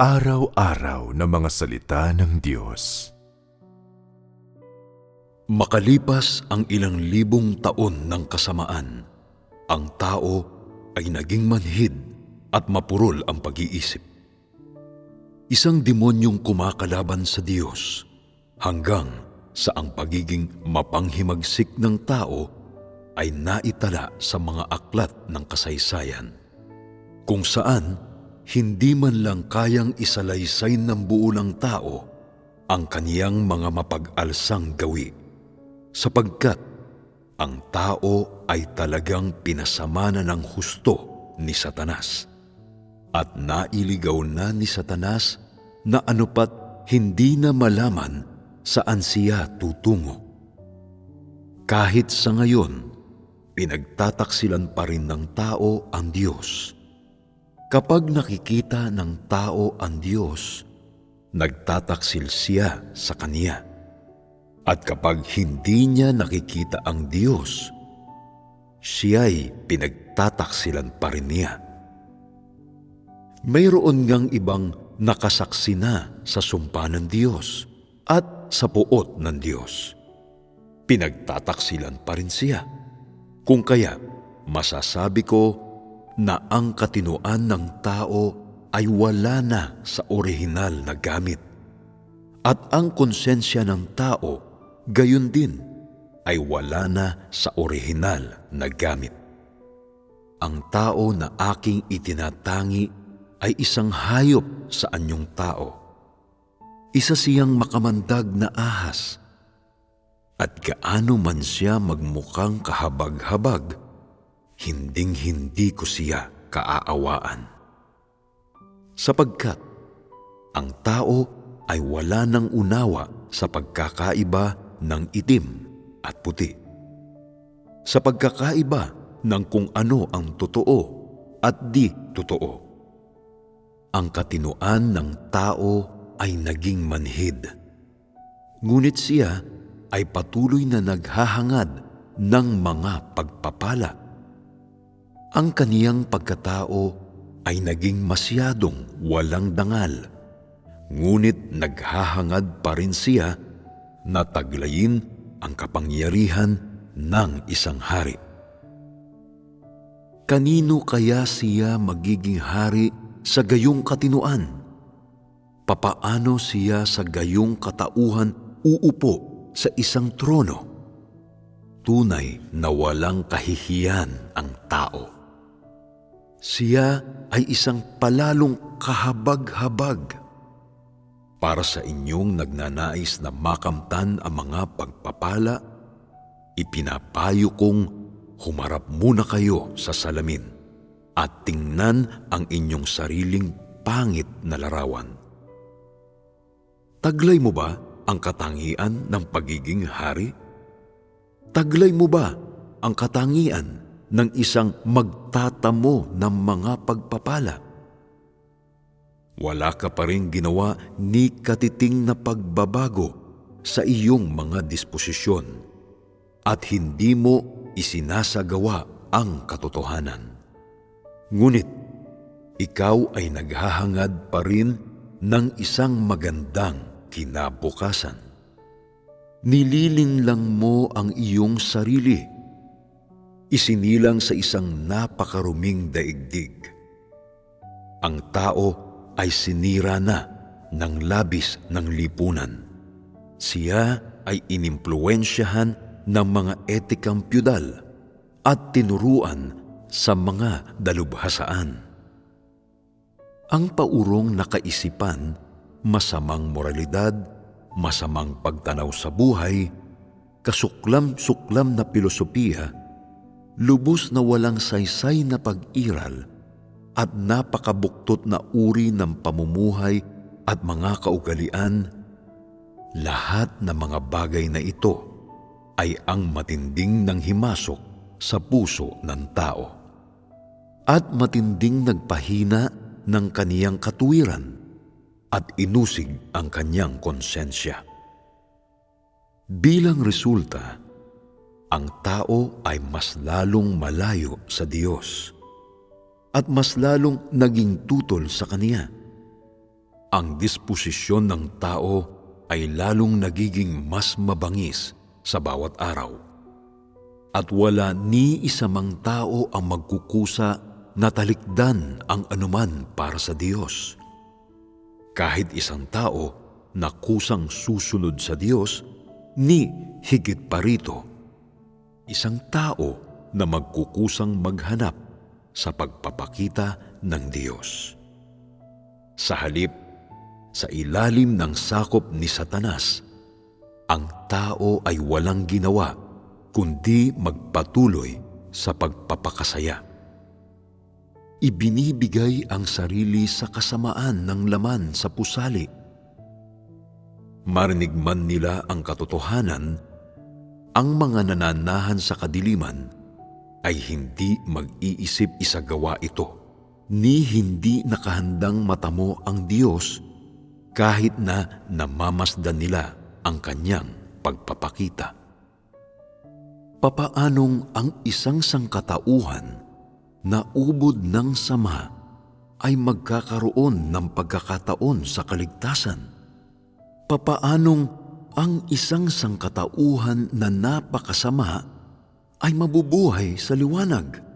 Pang-araw-araw na mga salita ng Diyos. Makalipas ang ilang libong taon ng kasamaan, ang tao ay naging manhid at mapurol ang pag-iisip. Isang demonyong kumakalaban sa Diyos hanggang sa ang pagiging mapanghimagsik ng tao ay naitala sa mga aklat ng kasaysayan, kung saan hindi man lang kayang isalaysay ng buo ng tao ang kaniyang mga mapag-alsang gawi sapagkat ang tao ay talagang pinasamana ng husto ni Satanas at nailigaw na ni Satanas na anupat hindi na malaman saan siya tutungo. Kahit sa ngayon, pinagtataksilan pa rin ng tao ang Diyos. Kapag nakikita ng tao ang Diyos, nagtataksil siya sa Kaniya. At kapag hindi niya nakikita ang Diyos, siya'y pinagtataksilan pa rin niya. Mayroon ngang ibang nakasaksi na sa sumpa ng Diyos at sa puot ng Diyos. Pinagtataksilan pa rin siya. Kung kaya, masasabi ko na ang katinuan ng tao ay wala na sa orihinal na gamit. At ang konsensya ng tao, gayon din, ay wala na sa orihinal na gamit. Ang tao na aking itinatangi ay isang hayop sa anyong tao. Isa siyang makamandag na ahas. At gaano man siya magmukhang kahabag-habag, hinding-hindi ko siya kaaawaan. Sapagkat ang tao ay wala ng unawa sa pagkakaiba ng itim at puti. Sa pagkakaiba ng kung ano ang totoo at di totoo. Ang katinuan ng tao ay naging manhid. Ngunit siya ay patuloy na naghahangad ng mga pagpapala. Ang kaniyang pagkatao ay naging masyadong walang dangal. Ngunit naghahangad pa rin siya na taglayin ang kapangyarihan ng isang hari. Kanino kaya siya magiging hari sa gayong katinuan? Papaano siya sa gayong katauhan uupo sa isang trono? Tunay na walang kahihiyan ang tao. Siya ay isang palalong kahabag-habag. Para sa inyong nagnanais na makamtan ang mga pagpapala, ipinapayo kong humarap muna kayo sa salamin at tingnan ang inyong sariling pangit na larawan. Taglay mo ba ang katangian ng pagiging hari? Taglay mo ba ang katangian ng isang magtatamo ng mga pagpapala? Wala ka pa rin ginawa ni katiting na pagbabago sa iyong mga disposisyon at hindi mo isinasagawa ang katotohanan. Ngunit, ikaw ay naghahangad pa rin ng isang magandang kinabukasan. Nililin lang mo ang iyong sarili. Isinilang sa isang napakaruming daigdig. Ang tao ay sinira na ng labis ng lipunan. Siya ay inimpluensyahan ng mga etikang pyudal at tinuruan sa mga dalubhasaan. Ang paurong na kaisipan, masamang moralidad, masamang pagtanaw sa buhay, kasuklam-suklam na filosofiya, lubos na walang saysay na pag-iral at napakabuktot na uri ng pamumuhay at mga kaugalian, lahat ng mga bagay na ito ay ang matinding nang himasok sa puso ng tao at matinding nagpahina ng kaniyang katuwiran at inusig ang kanyang konsensya. Bilang resulta, ang tao ay mas lalong malayo sa Diyos at mas lalong naging tutol sa Kaniya. ang disposisyon ng tao ay lalong nagiging mas mabangis sa bawat araw. At wala ni isa mang tao ang magkukusa na talikdan ang anuman para sa Diyos. Kahit isang tao na kusang susunod sa Diyos, ni higit pa rito, isang tao na magkukusang maghanap sa pagpapakita ng Diyos. Sa halip, sa ilalim ng sakop ni Satanas, ang tao ay walang ginawa kundi magpatuloy sa pagpapakasaya. Ibinibigay ang sarili sa kasamaan ng laman sa pusali. Marinig man nila ang katotohanan, ang mga nananahan sa kadiliman ay hindi mag-iisip isagawa ito, ni hindi nakahandang matamo ang Diyos kahit na namamasdan nila ang kanyang pagpapakita. Papaanong ang isang sangkatauhan na ubod ng sama ay magkakaroon ng pagkakataon sa kaligtasan? Papaanong ang isang sangkatauhan na napakasama ay mabubuhay sa liwanag?